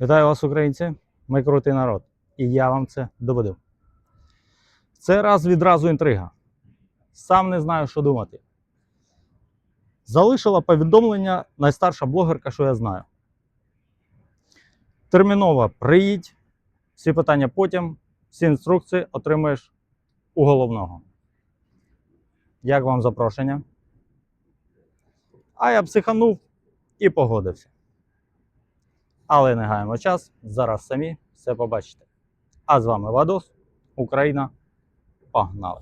Вітаю вас, українці! Ми крутий народ. І я вам це доведу. Це раз відразу інтрига. Сам не знаю, що думати. Залишила повідомлення найстарша блогерка, що я знаю. Терміново приїдь, всі питання потім, всі інструкції отримаєш у головного. Як вам запрошення? А я психанув і погодився. Але не гаємо час, зараз самі все побачите. А з вами Вадос, Україна. Погнали!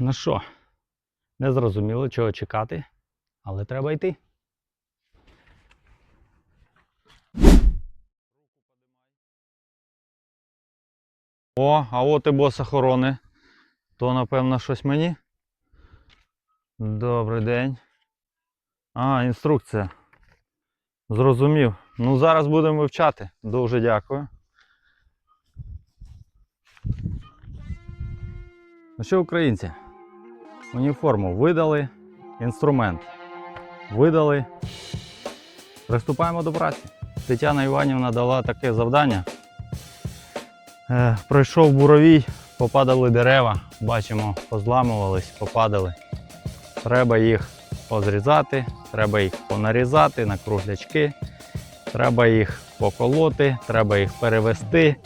Ну що, не зрозуміло, чого чекати, але треба йти. О, а от і бос охорони. То, напевно, щось мені. Добрий день. А, інструкція. Зрозумів. Ну, зараз будемо вивчати. Дуже дякую. Ну що, українці? Уніформу видали, інструмент видали. Приступаємо до праці. Тетяна Іванівна дала таке завдання. Е, пройшов буровій, попадали дерева, бачимо, позламувались, попадали. Треба їх позрізати, треба їх понарізати на круглячки, треба їх поколоти, треба їх перевести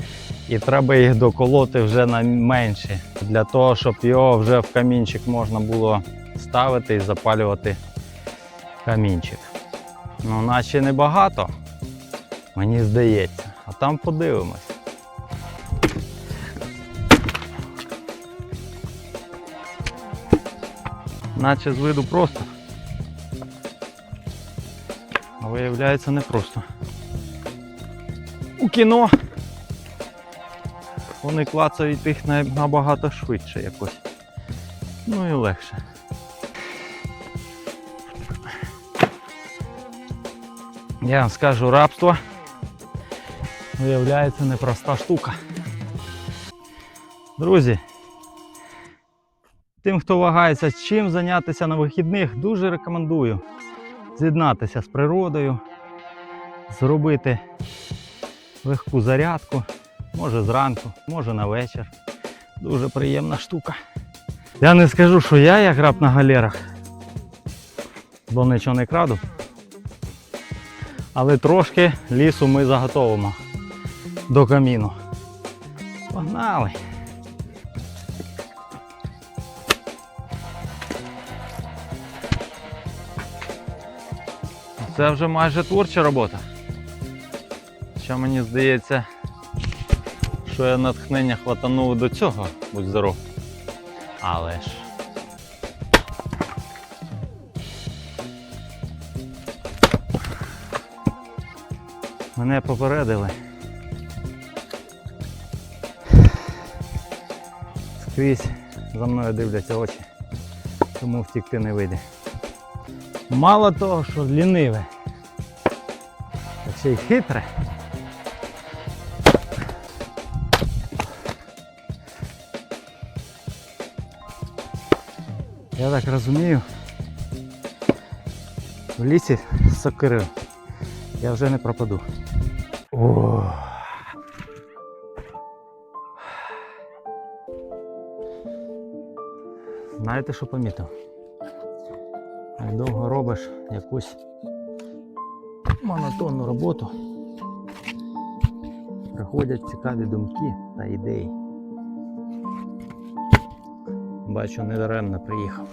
і треба їх доколоти вже на менші, для того, щоб його вже в камінчик можна було ставити і запалювати камінчик. Ну, наче небагато, мені здається, а там подивимось. Наче з виду просто. А виявляється не просто. У кіно вони клацають їх набагато швидше якось. Ну і легше. Я вам скажу, рабство виявляється непроста штука. Друзі, тим, хто вагається, чим зайнятися на вихідних, дуже рекомендую з'єднатися з природою, зробити легку зарядку, може зранку, може на вечір. Дуже приємна штука. Я не скажу, що я як раб на галерах, бо нічого не краду. Але трошки лісу ми заготовимо до каміну. Погнали! Це вже майже творча робота. Що мені здається, що я натхнення хватанув до цього, будь здоров. Але ж. Мене попередили. Скрізь за мною дивляться очі, тому втікти не вийде. Мало того, що ліниве, так ще й хитре. Я так розумію, в лісі з сокирою я вже не пропаду. О. Знаєте, що помітив? Як довго робиш якусь монотонну роботу, приходять цікаві думки та ідеї. Бачу, недаремно приїхав.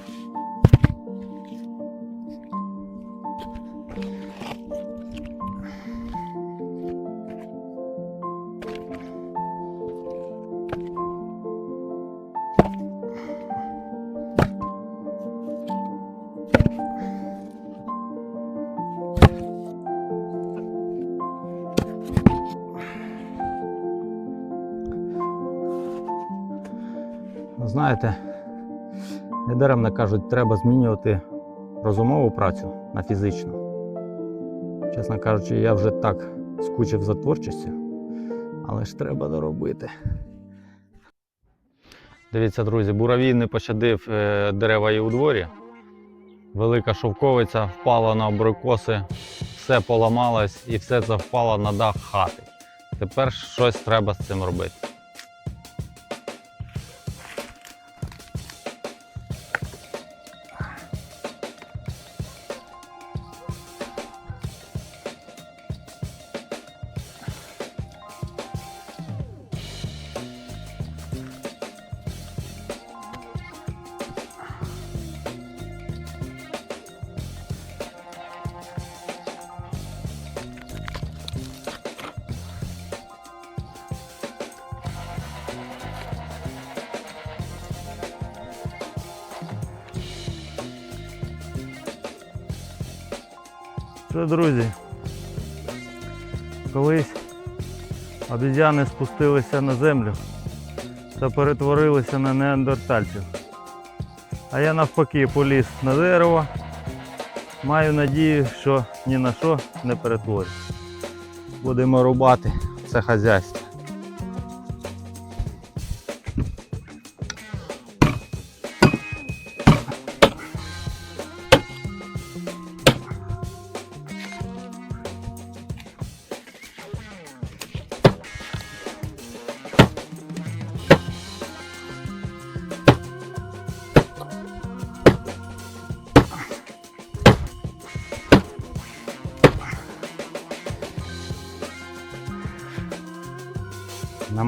Знаєте, недаремно кажуть, треба змінювати розумову працю на фізичну. Чесно кажучи, я вже так скучив за творчістю, але ж треба доробити. Дивіться, друзі, буравій не пощадив е, дерева і у дворі. Велика шовковиця впала на абрикоси, все поламалось і все це впало на дах хати. Тепер щось треба з цим робити. Що, друзі, колись обізяни спустилися на землю та перетворилися на неандертальців. А я навпаки поліз на дерево. Маю надію, що ні на що не перетворюсь. Будемо рубати це хазяйство.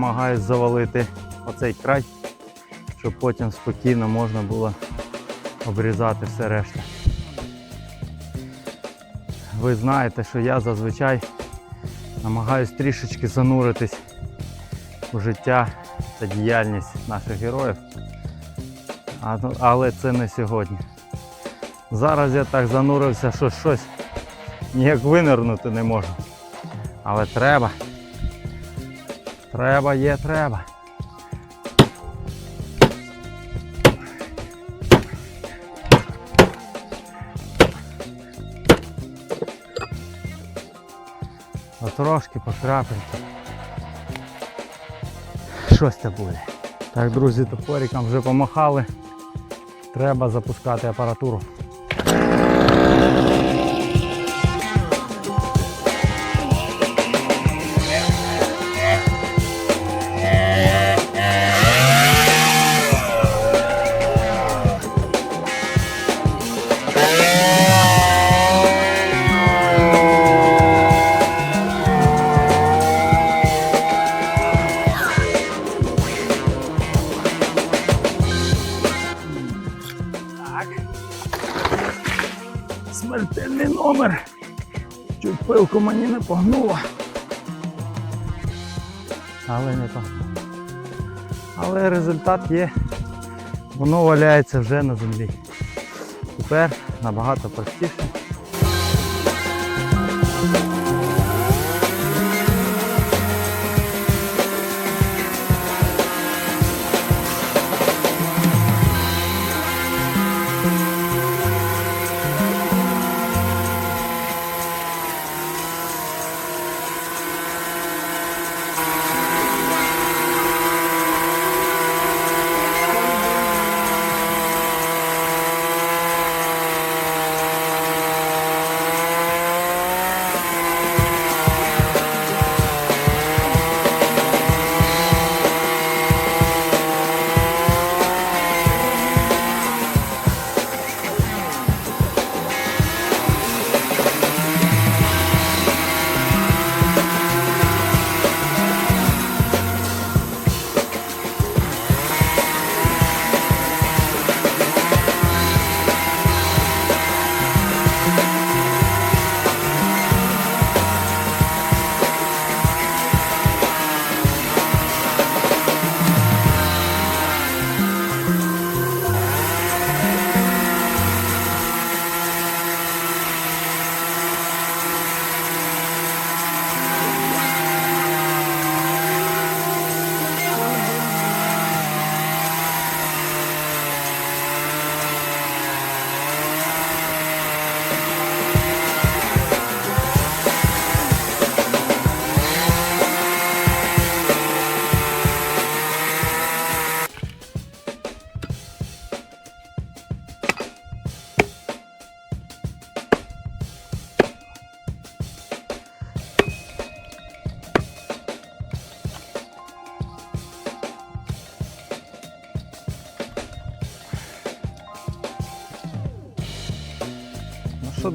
Намагаюсь завалити оцей край, щоб потім спокійно можна було обрізати все решта. Ви знаєте, що я зазвичай намагаюсь трішечки зануритись у життя та діяльність наших героїв. Але це не сьогодні. Зараз я так занурився, що щось ніяк винирнути не можу. Але треба. Треба є, треба. Потрошки по крапельки. Щось це буде. Так, друзі, топориком вже помахали. Треба запускати апаратуру. Мені не погнуло. Але не то. Але результат є. Воно валяється вже на землі. Тепер набагато простіше.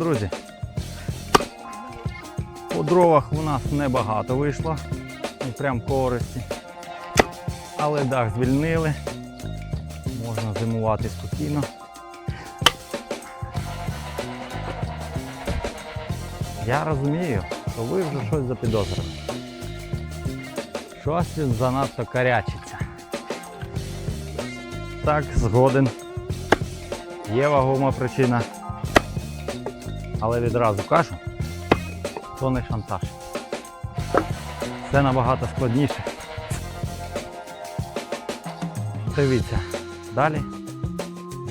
Друзі, по дровах у нас небагато вийшло, ну прям користі. Але дах звільнили, можна зимувати спокійно. Я розумію, що ви вже щось запідозрили. Щось занадто карячиться. Так, згоден. Є вагома причина. Але відразу кажу, то не шантаж. Це набагато складніше. Дивіться, далі.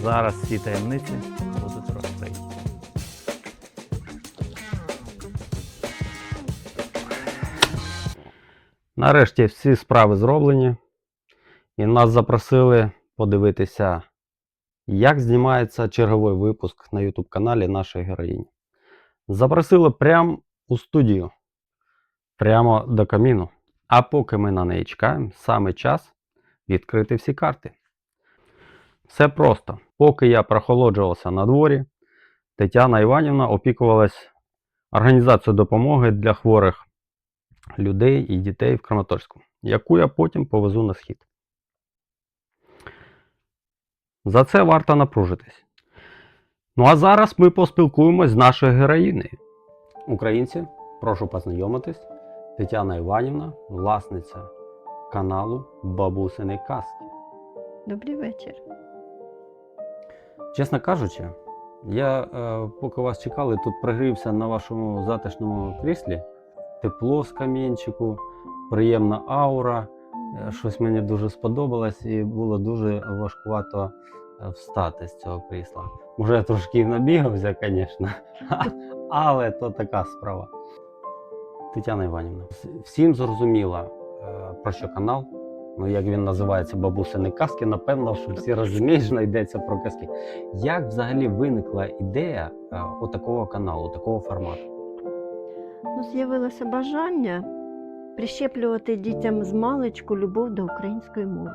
Зараз всі таємниці будуть розкриті. Нарешті всі справи зроблені. І нас запросили подивитися, як знімається черговий випуск на YouTube каналі нашої героїні. Запросили прямо у студію, прямо до каміну. А поки ми на неї чекаємо, саме час відкрити всі карти. Все просто. Поки я прохолоджувався на дворі, Тетяна Іванівна опікувалась організацією допомоги для хворих людей і дітей в Краматорську, яку я потім повезу на схід. За це варто напружитись. Ну а зараз ми поспілкуємось з нашою героїнею. Українці, прошу познайомитись. Тетяна Іванівна, власниця каналу Бабусини Казки. Добрий вечір. Чесно кажучи, я е, поки вас чекали, тут пригрівся на вашому затишному кріслі. Тепло з камінчику, приємна аура. Е, Щось мені дуже сподобалось і було дуже важкувато встати з цього крісла. Може, я трошки набігався, звісно, але то така справа. Тетяна Іванівна, всім зрозуміло, е, про що канал. Ну, як він називається Бабусини казки, напевно, що всі розуміють, що йдеться про казки. Як взагалі виникла ідея е, у такого каналу, такого формату? Ну, з'явилося бажання прищеплювати дітям з маличку любов до української мови.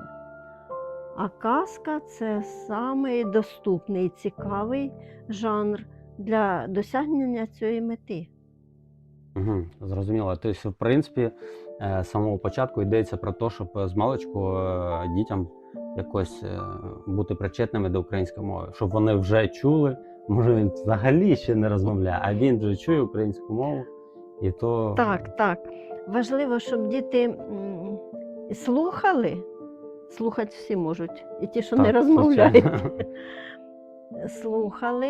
А казка це самий доступний і цікавий жанр для досягнення цієї мети. Угу, зрозуміло. Тобто, в принципі, е, з самого початку йдеться про те, щоб з маличку е, дітям якось е, бути причетними до української мови, щоб вони вже чули. Може, він взагалі ще не розмовляє, а він вже чує українську мову, і то Так, так. Важливо, щоб діти слухали. Слухати всі можуть, і ті, що не розмовляють. слухали,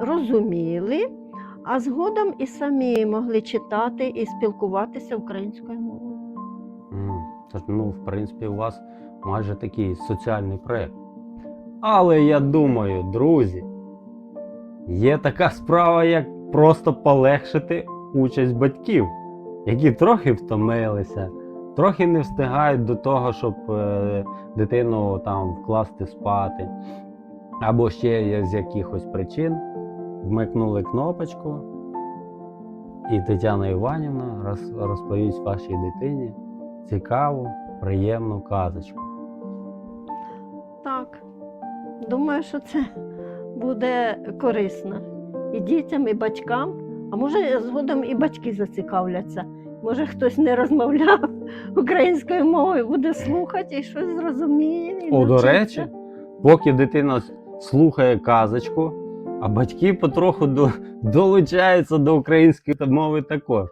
розуміли, а згодом і самі могли читати і спілкуватися українською мовою. Тож, ну, в принципі, у вас майже такий соціальний проєкт. Але я думаю, друзі, є така справа, як просто полегшити участь батьків, які трохи втомилися, трохи не встигають до того, щоб е, дитину там вкласти спати. Або ще з якихось причин вмикнули кнопочку, і Тетяна Іванівна розповість вашій дитині цікаву, приємну казочку. Так, думаю, що це буде корисно і дітям, і батькам. А може, згодом і батьки зацікавляться. Може, хтось не розмовляв українською мовою, буде слухати і щось зрозуміє. І О, до речі, поки дитина слухає казочку, а батьки потроху до, долучаються до української мови також.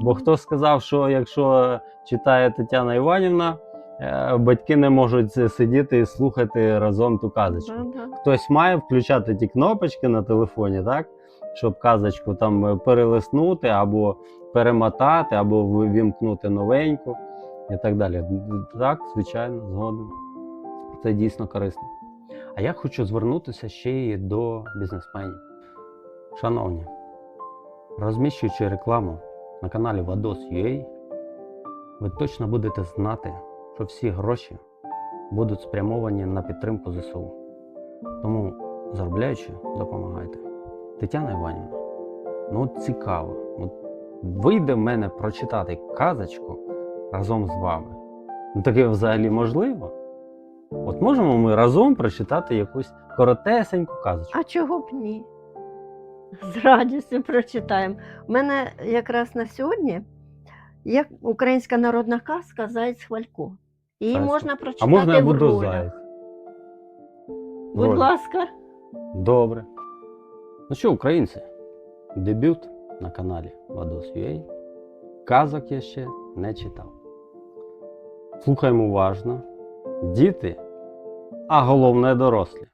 Бо хто сказав, що якщо читає Тетяна Іванівна, е, батьки не можуть сидіти і слухати разом ту казочку. Да-да. Хтось має включати ті кнопочки на телефоні, так? Щоб казочку там перелиснути, або перемотати, або ви- вімкнути новеньку і так далі. Так, звичайно, згоден. Це дійсно корисно. А я хочу звернутися ще й до бізнесменів. Шановні, розміщуючи рекламу на каналі Vados.ua, ви точно будете знати, що всі гроші будуть спрямовані на підтримку ЗСУ. Тому, заробляючи, допомагайте. Тетяна Іванівна, ну цікаво, от вийде в мене прочитати казочку разом з вами. Ну таке взагалі можливо? От можемо ми разом прочитати якусь коротесеньку казочку. А чого б ні? З радістю прочитаємо. У мене якраз на сьогодні є українська народна казка Заєць Хвалько. Її Зайць можна А можна я в буду ролях. заяць? Будь Роль. ласка. Добре. Ну що, українці, дебют на каналі Вадос.ua. Казок я ще не читав. Слухаємо уважно. Діти, а головне дорослі.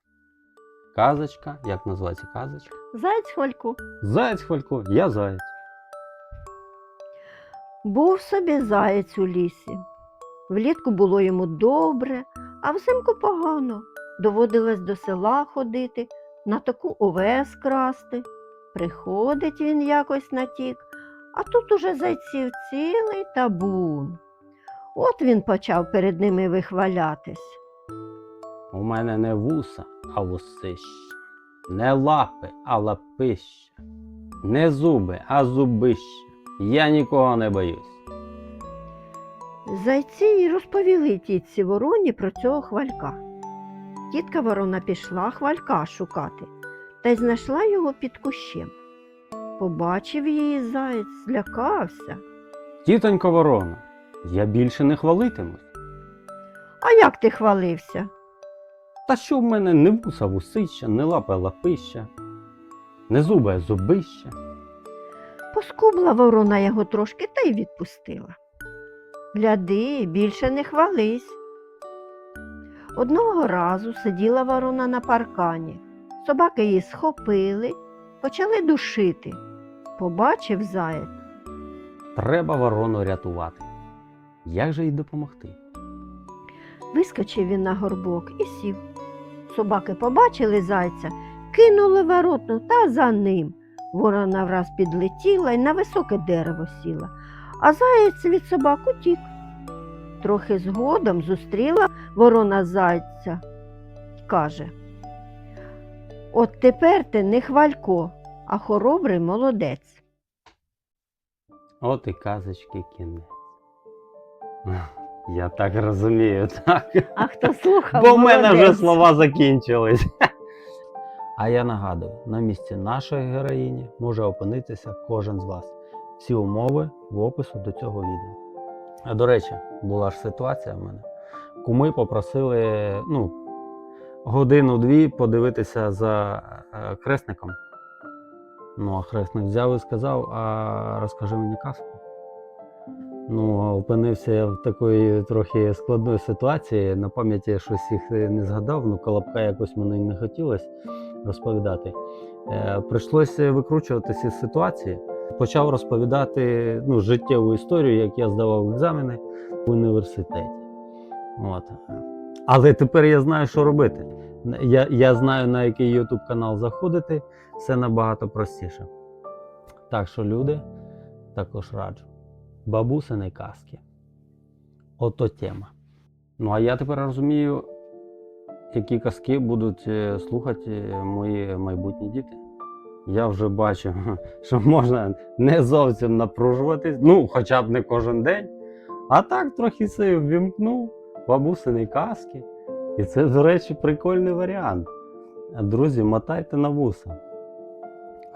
Казочка, як називається казочка? Заєць Хвалько. Заєць Хвалько, я заєць. Був собі заєць у лісі. Влітку було йому добре, а взимку погано. Доводилось до села ходити, на таку овес красти. Приходить він якось на тік, а тут уже зайців цілий табун. От він почав перед ними вихвалятись. У мене не вуса, а вусище. Не лапи, а лапище. Не зуби, а зубище. Я нікого не боюсь. Зайці й розповіли тітці вороні про цього хвалька. Тітка ворона пішла хвалька шукати та й знайшла його під кущем. Побачив її заєць, злякався. Тітонько ворона, я більше не хвалитимусь. А як ти хвалився? Та що в мене не вуса вусища, не лапа лапища, не зуби, а зубища. Поскубла ворона його трошки та й відпустила. Гляди, більше не хвались. Одного разу сиділа ворона на паркані. Собаки її схопили, почали душити. Побачив заєць. Треба ворону рятувати. Як же їй допомогти? Вискочив він на горбок і сів. Собаки побачили зайця, кинули воротну та за ним. Ворона враз підлетіла і на високе дерево сіла, а заєць від собак утік. Трохи згодом зустріла ворона зайця й каже: От тепер ти не хвалько, а хоробрий молодець. От і казочки кінець. Я так розумію, так. А хто слухав? Бо в мене вже слова закінчились. А я нагадую, на місці нашої героїні може опинитися кожен з вас. Всі умови в опису до цього відео. А до речі, була ж ситуація в мене. Куми попросили ну, годину-дві подивитися за е, хресником. Ну, а хресник взяв і сказав: а розкажи мені казку. Ну, опинився я в такої трохи складної ситуації. На пам'яті щось їх не згадав, ну колобка якось мені не хотілося розповідати. Е, прийшлося викручуватися з ситуації. Почав розповідати ну, життєву історію, як я здавав екзамени в університеті. От. Але тепер я знаю, що робити. Я, я знаю, на який YouTube канал заходити, все набагато простіше. Так що, люди, також раджу. Бабусини казки. Ото тема. Ну, а я тепер розумію, які казки будуть е, слухати мої майбутні діти. Я вже бачу, що можна не зовсім напружуватись, ну, хоча б не кожен день, а так трохи себе ввімкнув бабусини казки. І це, до речі, прикольний варіант. Друзі, мотайте на вуса.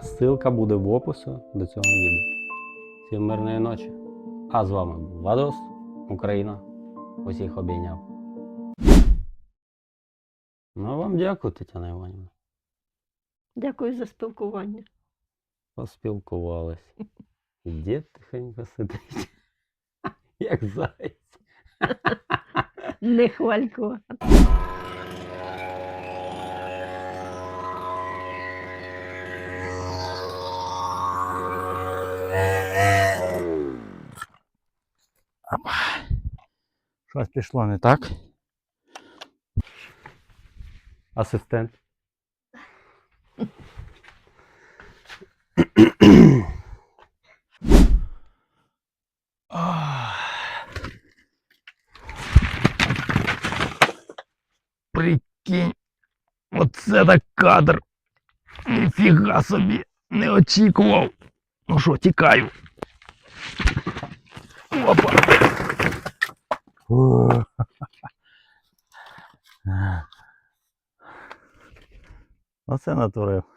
Ссылка буде в опису до цього відео. Всім мирної ночі. А з вами був Вадос, Україна. Усіх обійняв. Ну, вам дякую, Тетяна Іванівна. Дякую за спілкування. Поспілкувались. Дід тихенько сидить. Як заяць. Не хвалько. Щось пішло не так. Асистент. Прикинь, оце так кадр. Ніфіга собі, не очікував. Ну що, тікаю. Опа. Оце натурив.